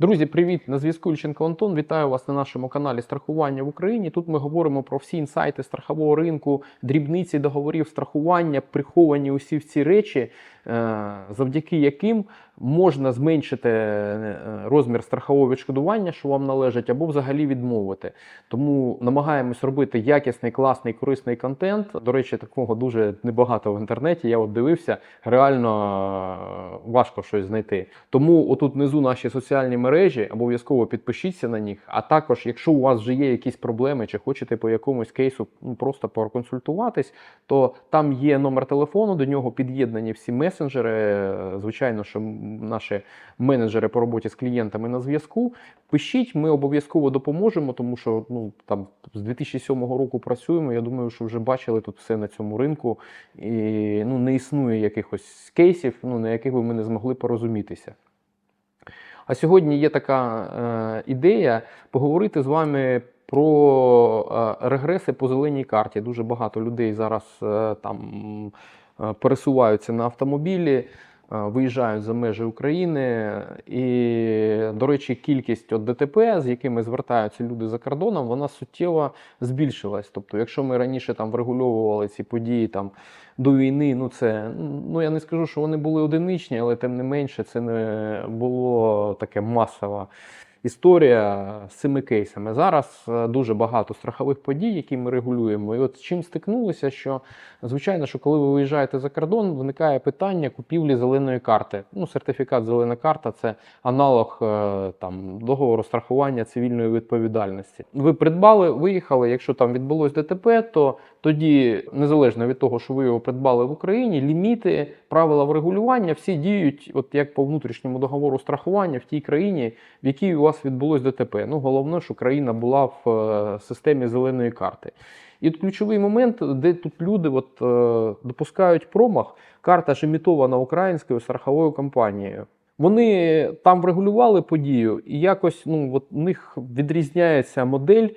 Друзі, привіт! На зв'язку Ільченко Антон. Вітаю вас на нашому каналі Страхування в Україні. Тут ми говоримо про всі інсайти страхового ринку, дрібниці договорів страхування, приховані усі ці речі, завдяки яким можна зменшити е, розмір страхового відшкодування, що вам належить, або взагалі відмовити. Тому намагаємось робити якісний, класний, корисний контент. До речі, такого дуже небагато в інтернеті. Я от дивився, реально е, важко щось знайти. Тому отут внизу наші соціальні мережі, обов'язково підпишіться на них. А також, якщо у вас вже є якісь проблеми, чи хочете по якомусь кейсу ну, просто проконсультуватись, то там є номер телефону, до нього під'єднані всі месенджери. Е, Звичайно, що наші менеджери по роботі з клієнтами на зв'язку. Пишіть, ми обов'язково допоможемо, тому що ну там з 2007 року працюємо. Я думаю, що вже бачили тут все на цьому ринку, і ну не існує якихось кейсів, ну на яких би ми не змогли порозумітися. А сьогодні є така е, ідея поговорити з вами про е, регреси по зеленій карті. Дуже багато людей зараз е, там пересуваються на автомобілі, е, виїжджають за межі України. І, до речі, кількість от ДТП, з якими звертаються люди за кордоном, вона суттєво збільшилась. Тобто, якщо ми раніше там врегульовували ці події там до війни, ну це ну я не скажу, що вони були одиничні, але тим не менше це не було таке масова історія з цими кейсами. Зараз е, дуже багато страхових подій, які ми регулюємо. І от з чим стикнулися, що звичайно, що коли ви виїжджаєте за кордон, виникає питання купівлі зеленої карти. Ну, сертифікат зелена карта це аналог е, там договору страхування цивільної відповідальності. Ви придбали, виїхали. Якщо там відбулось ДТП, то тоді, незалежно від того, що ви його придбали в Україні, ліміти, правила врегулювання всі діють, от як по внутрішньому договору страхування в тій країні, в якій у вас відбулось ДТП. Ну головне, що країна була в е, системі зеленої карти. І от ключовий момент, де тут люди от, е, допускають промах, карта ж імітована українською страховою компанією. Вони там врегулювали подію, і якось ну, от у них відрізняється модель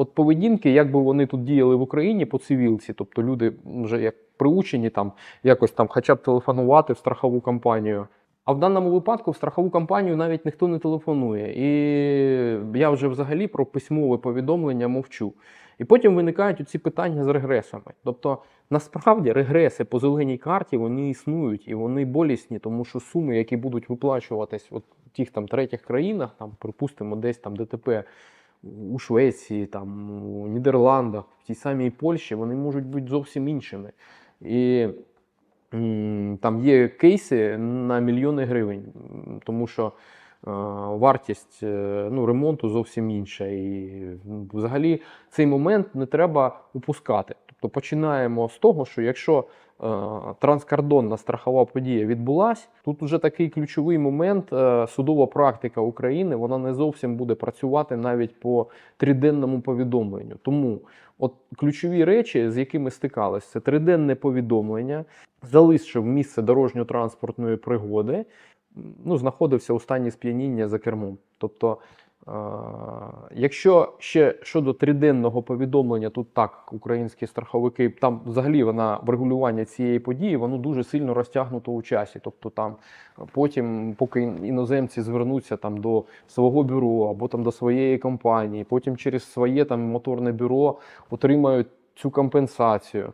от поведінки, як би вони тут діяли в Україні по цивілці. Тобто люди вже як приучені там якось там хоча б телефонувати в страхову компанію. А в даному випадку в страхову компанію навіть ніхто не телефонує. І я вже взагалі про письмове повідомлення мовчу. І потім виникають ці питання з регресами. Тобто, насправді регреси по зеленій карті вони існують і вони болісні, тому що суми, які будуть виплачуватись от в тих там третіх країнах, там, припустимо, десь там ДТП у Швеції, там, у Нідерландах, в тій самій Польщі, вони можуть бути зовсім іншими. І там є кейси на мільйони гривень, тому що е, вартість е, ну, ремонту зовсім інша. І взагалі цей момент не треба упускати. Тобто починаємо з того, що якщо транскордонна страхова подія відбулась, тут вже такий ключовий момент. е, Судова практика України вона не зовсім буде працювати навіть по триденному повідомленню. Тому от ключові речі, з якими стикались, це триденне повідомлення, залишив місце дорожньо-транспортної пригоди, ну, знаходився у стані сп'яніння за кермом. Тобто, е, якщо ще щодо триденного повідомлення, тут так українські страховики, там взагалі вона врегулювання цієї події, воно дуже сильно розтягнуто у часі. Тобто там потім, поки іноземці звернуться там до свого бюро або там до своєї компанії, потім через своє там моторне бюро отримають цю компенсацію.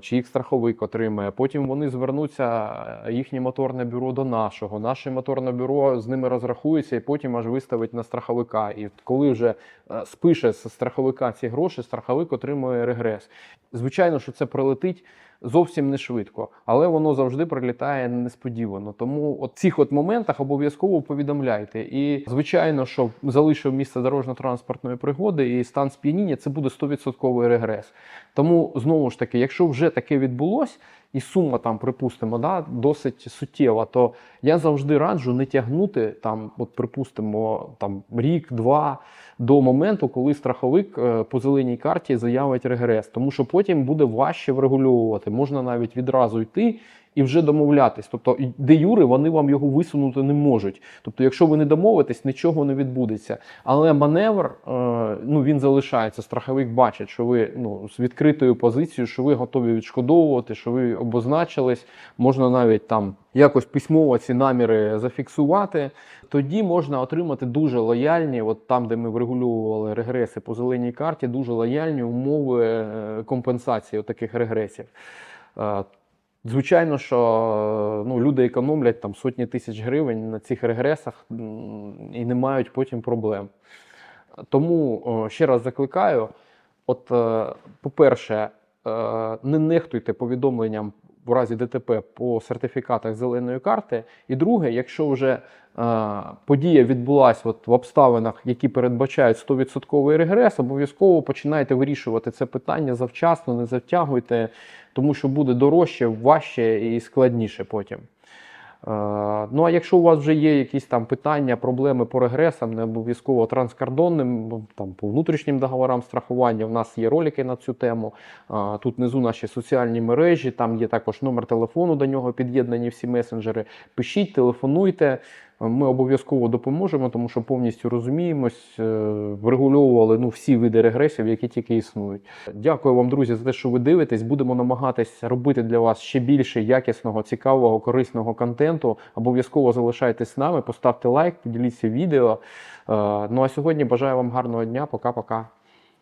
Чи їх страховик отримає. Потім вони звернуться е, їхнє моторне бюро до нашого. Наше моторне бюро з ними розрахується і потім аж виставить на страховика. І коли вже е, спише з страховика ці гроші, страховик отримує регрес. Звичайно, що це прилетить зовсім не швидко, але воно завжди прилітає несподівано. Тому от цих от моментах обов'язково повідомляйте. І звичайно, що залишив місце дорожньо-транспортної пригоди і стан сп'яніння, це буде 100% регрес. Тому знову ж таки, якщо вже таке відбулось, і сума там, припустимо, да, досить суттєва, то я завжди раджу не тягнути там, от припустимо, там рік-два до моменту, коли страховик е, по зеленій карті заявить регрес, тому що потім буде важче врегульовувати. Можна навіть відразу йти і вже домовлятись. Тобто, де юри вони вам його висунути не можуть. Тобто, якщо ви не домовитесь, нічого не відбудеться. Але маневр е, ну він залишається. Страховик бачить, що ви ну з відкритою позицією, що ви готові відшкодовувати, що ви обозначились. Можна навіть там якось письмово ці наміри зафіксувати. Тоді можна отримати дуже лояльні, от там, де ми врегулювали регреси по зеленій карті, дуже лояльні умови е, компенсації таких регресів. Звичайно, що е, ну, люди економлять там сотні тисяч гривень на цих регресах і не мають потім проблем. Тому ще раз закликаю: от, е, по-перше, е, не нехтуйте повідомленням в разі ДТП по сертифікатах зеленої карти. І друге, якщо вже е, подія відбулася в обставинах, які передбачають 100% регрес, обов'язково починайте вирішувати це питання завчасно, не затягуйте, тому що буде дорожче, важче і складніше потім. Е, Ну а якщо у вас вже є якісь там питання, проблеми по регресам, не обов'язково транскордонним, там по внутрішнім договорам страхування, в нас є ролики на цю тему. Е, Тут внизу наші соціальні мережі, там є також номер телефону, до нього під'єднані всі месенджери. Пишіть, телефонуйте. Ми обов'язково допоможемо, тому що повністю розуміємось, е, врегульовували ну, всі види регресів, які тільки існують. Дякую вам, друзі, за те, що ви дивитесь. Будемо намагатись робити для вас ще більше якісного, цікавого, корисного контенту. Обов'язково залишайтесь з нами, поставте лайк, поділіться відео. Е, Ну а сьогодні бажаю вам гарного дня. Пока-пока.